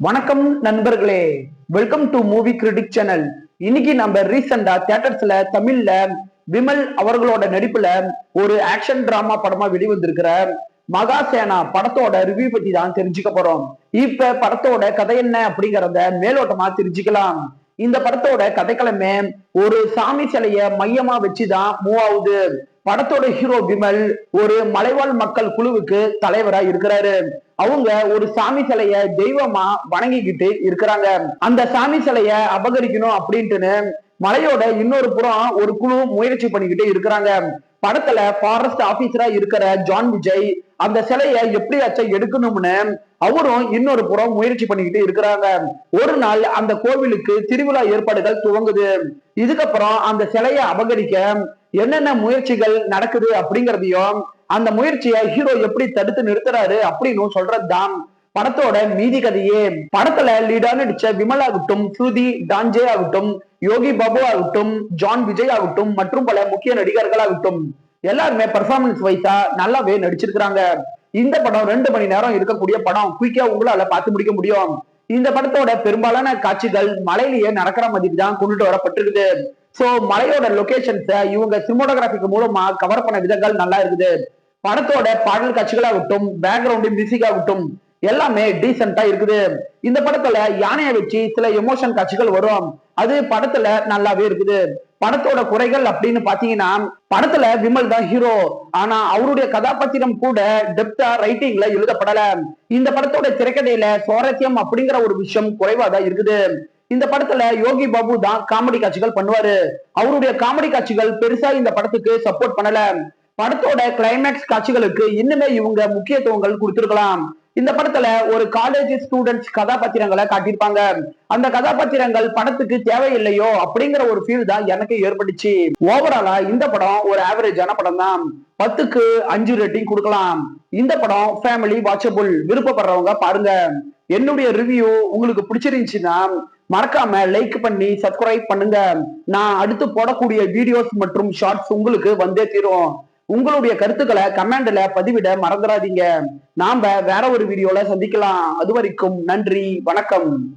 வணக்கம் நண்பர்களே. Welcome to movie critic channel இன்னைக்கு நம்ம ரீசெண்டா தியேட்டர்ஸ்ல தமிழ்ல விமல் அவர்களோட நடிப்புல ஒரு ஆக்ஷன் டிராமா படமா வெளிவந்திருக்கிற மகாசேனா படத்தோட ரிவ்யூ பத்தி தான் தெரிஞ்சுக்க போறோம். இப்ப படத்தோட கதை என்ன அப்படிங்கறத மேலோட்டமா தெரிஞ்சுக்கலாம். இந்த படத்தோட கதைக்கிழமை ஒரு சாமி சிலைய மையமா வச்சுதான் மூவ் ஆகுது. படத்தோட ஹீரோ விமல் ஒரு மலைவாழ் மக்கள் குழுவுக்கு தலைவரா இருக்கிறாரு. அவங்க ஒரு சாமி சிலைய தெய்வமா வணங்கிக்கிட்டு இருக்கிறாங்க. அந்த சாமி சிலைய அபகரிக்கணும் அப்படின்ட்டுன்னு மலையோட இன்னொரு புறம் ஒரு குழு முயற்சி பண்ணிக்கிட்டு இருக்கிறாங்க. படத்துல ஃபாரஸ்ட் ஆபீசரா இருக்கிற ஜான் விஜய் அந்த சிலைய எப்படியாச்சும் எடுக்கணும்னு அவரும் இன்னொரு புறம் முயற்சி பண்ணிக்கிட்டு இருக்கிறாங்க. ஒரு நாள் அந்த கோவிலுக்கு திருவிழா ஏற்பாடுகள் துவங்குது. இதுக்கப்புறம் அந்த சிலையை அபகரிக்க என்னென்ன முயற்சிகள் நடக்குது அப்படிங்கிறதையும் அந்த முயற்சியை ஹீரோ எப்படி தடுத்து நிறுத்துறாரு அப்படின்னு சொல்றதுதான் படத்தோட மீதி கதையே. படத்துல லீடா நடிச்ச விமல் ஆகட்டும் ஸ்ருதி டான்ஜே ஆகட்டும் யோகி பாபு ஆகட்டும் ஜான் விஜய் ஆகட்டும் மற்றும் பல முக்கிய நடிகர்கள் ஆகட்டும் எல்லாருமே பெர்ஃபார்மன்ஸ் வைஸா நல்லாவே நடிச்சிருக்கிறாங்க. இந்த படம் ரெண்டு மணி நேரம் இருக்கக்கூடிய படம். குயிக்கா உங்களால பார்த்து முடிக்க முடியும். இந்த படத்தோட பெரும்பாலான காட்சிகள் மலையிலேயே நடக்கிற மாதிரி தான் கொண்டுட்டு வரப்பட்டிருக்குது. சோ மலையோட லொகேஷன்ஸ இவங்க சினிமோட்டோகிராஃபிக்கு மூலமா கவர் பண்ண விதங்கள் நல்லா இருக்குது. படத்தோட பாடல் காட்சிகளாகட்டும் பேக்ரவுண்ட் மியூசிக் ஆகட்டும் எல்லாமே டீசெண்டா இருக்குது. இந்த படத்துல யானையை வச்சு சில எமோஷன் காட்சிகள் வரும். அது படத்துல நல்லாவே இருக்குது. படத்தோட குறைகள் அப்படின்னு பாத்தீங்கன்னா படத்துல விமல் தான் ஹீரோ ஆனா அவருடைய கதாபாத்திரம் கூட டெப்தா ரைட்டிங்ல எழுதப்படல. இந்த படத்தோட திரைக்கதையில சுவாரஸ்யம் அப்படிங்கிற ஒரு விஷயம் குறைவா தான் இருக்குது. இந்த படத்துல யோகி பாபு தான் காமெடி காட்சிகள் பண்ணுவாரு. அவருடைய காமெடி காட்சிகள் பெருசா இந்த படத்துக்கு சப்போர்ட் பண்ணல. படத்தோட கிளைமேக்ஸ் காட்சிகளுக்கு இன்னுமே இவங்க முக்கியத்துவங்கள் கொடுத்திருக்கலாம். இந்த படத்துல ஒரு காலேஜ் ஸ்டூடெண்ட்ஸ் கதாபாத்திரங்களை காட்டியிருப்பாங்க. அந்த கதாபாத்திரங்கள் படத்துக்கு தேவையில்லையோ அப்படிங்கிற ஒரு ஃபீல் தான் எனக்கு ஏற்பட்டுச்சு. ஓவராலா இந்த படம் ஒரு ஆவரேஜான படம் தான். பத்துக்கு அஞ்சு ரேட்டிங் கொடுக்கலாம். இந்த படம் ஃபேமிலி வாட்சபுள் விருப்பப்படுறவங்க பாருங்க. என்னுடைய ரிவ்யூ உங்களுக்கு பிடிச்சிருந்துச்சுன்னா மறக்காம லைக் பண்ணி சப்ஸ்கிரைப் பண்ணுங்க. நான் அடுத்து போடக்கூடிய வீடியோஸ் மற்றும் ஷார்ட்ஸ் உங்களுக்கு வந்தே தீரும். உங்களுடைய கருத்துக்களை கமெண்ட்ல பதிவிட மறந்துடாதீங்க. நாம வேற ஒரு வீடியோல சந்திக்கலாம். அது வரைக்கும் நன்றி வணக்கம்.